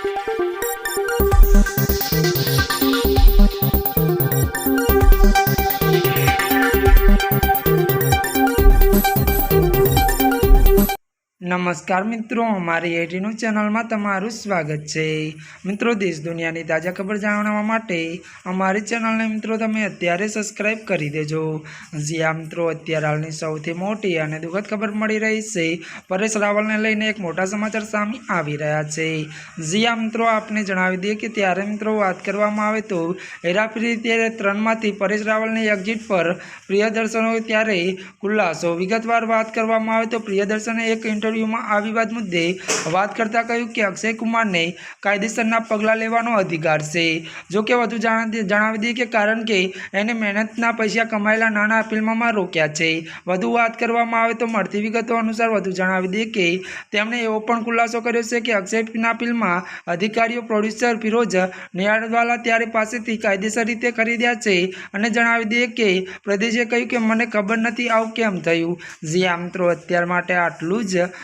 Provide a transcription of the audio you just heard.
Thank you. નમસ્કાર મિત્રો, અમારી એટીનું ચેનલમાં તમારું સ્વાગત છે. મિત્રો, દેશ દુનિયાની તાજા ખબર જાણવા માટે અમારી ચેનલને મિત્રો તમે અત્યારે સબસ્ક્રાઈબ કરી દેજો. જ્યાં મિત્રો અત્યારે હાલની સૌથી મોટી અને દુઃખદ ખબર મળી રહી છે, પરેશ રાવલને લઈને એક મોટા સમાચાર સામે આવી રહ્યા છે. જ્યાં મિત્રો આપને જણાવી દઈએ કે ત્યારે મિત્રો વાત કરવામાં આવે તો હેરાફેરી ત્યારે ત્રણમાંથી પરેશ રાવલની એક્ઝિટ પર પ્રિયદર્શનો ત્યારે ખુલાસો વિગતવાર વાત કરવામાં આવે તો પ્રિયદર્શને એક ઇન્ટરવ્યૂમાં આ વિવાદ મુદ્દે વાત કરતાં કહ્યું કે અક્ષય કુમારને કાયદેસરના પગલાં લેવાનો અધિકાર છે. જોકે વધુ જણાવી દઈએ કે કારણ કે એને મહેનતના પૈસા કમાયેલા નાના ફિલ્મોમાં રોક્યા છે. વધુ વાત કરવામાં આવે તો મળતી વિગતો અનુસાર વધુ જણાવી દઈએ કે તેમણે એવો પણ ખુલાસો કર્યો છે કે અક્ષયના ફિલ્મમાં અધિકારીઓ, પ્રોડ્યુસર ફિરોજ નિયાળવાલા ત્યારે પાસેથી કાયદેસર રીતે ખરીદ્યા છે. અને જણાવી દઈએ કે પ્રદેશે કહ્યું કે, મને ખબર નથી આવું કેમ થયું. જી આ મિત્રો, અત્યાર માટે આટલું જ.